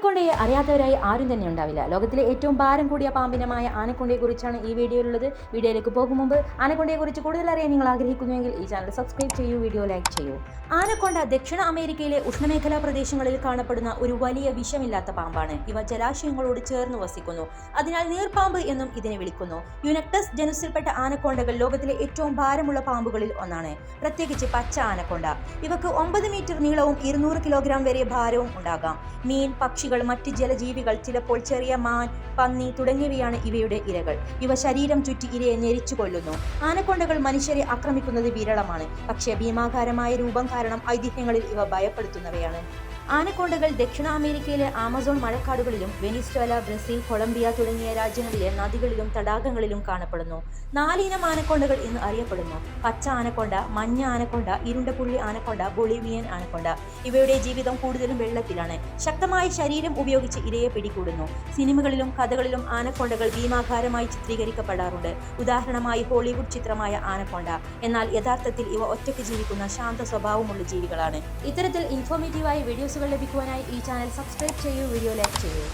ആനക്കൊണ്ടയെ അറിയാത്തവരായി ആരും തന്നെ ഉണ്ടാവില്ല. ലോകത്തിലെ ഏറ്റവും ഭാരം കൂടിയ പാമ്പിനമായ ആനക്കൊണ്ടയെക്കുറിച്ചാണ് ഈ ഉള്ളത്. വീഡിയോയിലേക്ക് പോകും മുമ്പ് ആനക്കൊണ്ടയെക്കുറിച്ച് കൂടുതൽ അറിയാൻ നിങ്ങൾ ആഗ്രഹിക്കുന്നുവെങ്കിൽ ഈ ചാനൽ സബ്സ്ക്രൈബ് ചെയ്യൂ വീഡിയോ ലൈക്ക് ചെയ്യൂ. ആനക്കൊണ്ട ദക്ഷിണ അമേരിക്കയിലെ ഉഷ്ണമേഖലാ പ്രദേശങ്ങളിൽ കാണപ്പെടുന്ന ഒരു വലിയ വിഷമില്ലാത്ത പാമ്പാണ്. ഇവ ജലാശയങ്ങളോട് ചേർന്ന് വസിക്കുന്നു. അതിനാൽ നീർപാമ്പ് എന്നും ഇതിനെ വിളിക്കുന്നു. യുനക്ടസ് ജനുസിൽപ്പെട്ട ആനക്കൊണ്ടകൾ ലോകത്തിലെ ഏറ്റവും ഭാരമുള്ള പാമ്പുകളിൽ ഒന്നാണ്. പ്രത്യേകിച്ച് പച്ച ആനക്കൊണ്ട. ഇവക്ക് ഒമ്പത് മീറ്റർ നീളവും ഇരുന്നൂറ് കിലോഗ്രാം വരെ ഭാരവും ഉണ്ടാകാം. മീൻ പക്ഷികൾ മറ്റ് ജലജീവികൾ ചിലപ്പോൾ ചെറിയ മാൻ പന്നി തുടങ്ങിയവയാണ് ഇവയുടെ ഇരകൾ. ഇവ ശരീരം ചുറ്റി ഇരയെ ഞെരിച്ചു കൊല്ലുന്നു ആനക്കൊണ്ടകൾ മനുഷ്യരെ ആക്രമിക്കുന്നത് വിരളമാണ്. പക്ഷേ ഭീമാകാരമായ രൂപം കാരണം ഐതിഹ്യങ്ങളിൽ ഇവ ഭയപ്പെടുത്തുന്നവയാണ്. ആനക്കൊണ്ടകൾ ദക്ഷിണ അമേരിക്കയിലെ ആമസോൺ മഴക്കാടുകളിലും വെനിസ്വേല ബ്രസീൽ കൊളംബിയ തുടങ്ങിയ രാജ്യങ്ങളിലെ നദികളിലും തടാകങ്ങളിലും കാണപ്പെടുന്നു. നാലിനം ആനക്കൊണ്ടകൾ ഇന്ന് അറിയപ്പെടുന്നു. പച്ച ആനക്കൊണ്ട മഞ്ഞ ആനക്കൊണ്ട ഇരുണ്ട പുള്ളി ആനക്കൊണ്ട ബൊളീവിയൻ ആനക്കൊണ്ട ഇവയുടെ ജീവിതം കൂടുതലും വെള്ളത്തിലാണ്. ശക്തമായ ശരീരം ഉപയോഗിച്ച് ഇരയെ പിടികൂടുന്നു. സിനിമകളിലും കഥകളിലും ആനക്കൊണ്ടകൾ ഭീമാകാരമായി ചിത്രീകരിക്കപ്പെടാറുണ്ട്. ഉദാഹരണമായി ഹോളിവുഡ് ചിത്രമായ ആനക്കൊണ്ട. എന്നാൽ യഥാർത്ഥത്തിൽ ഇവ ഒറ്റയ്ക്ക് ജീവിക്കുന്ന ശാന്ത സ്വഭാവമുള്ള ജീവികളാണ്. ഇത്തരത്തിൽ ഇൻഫോർമേറ്റീവായ വീഡിയോസുകൾ ലഭിക്കുവാനായി ഈ ചാനൽ സബ്സ്ക്രൈബ് ചെയ്യൂ വീഡിയോ ലൈക്ക് ചെയ്യൂ.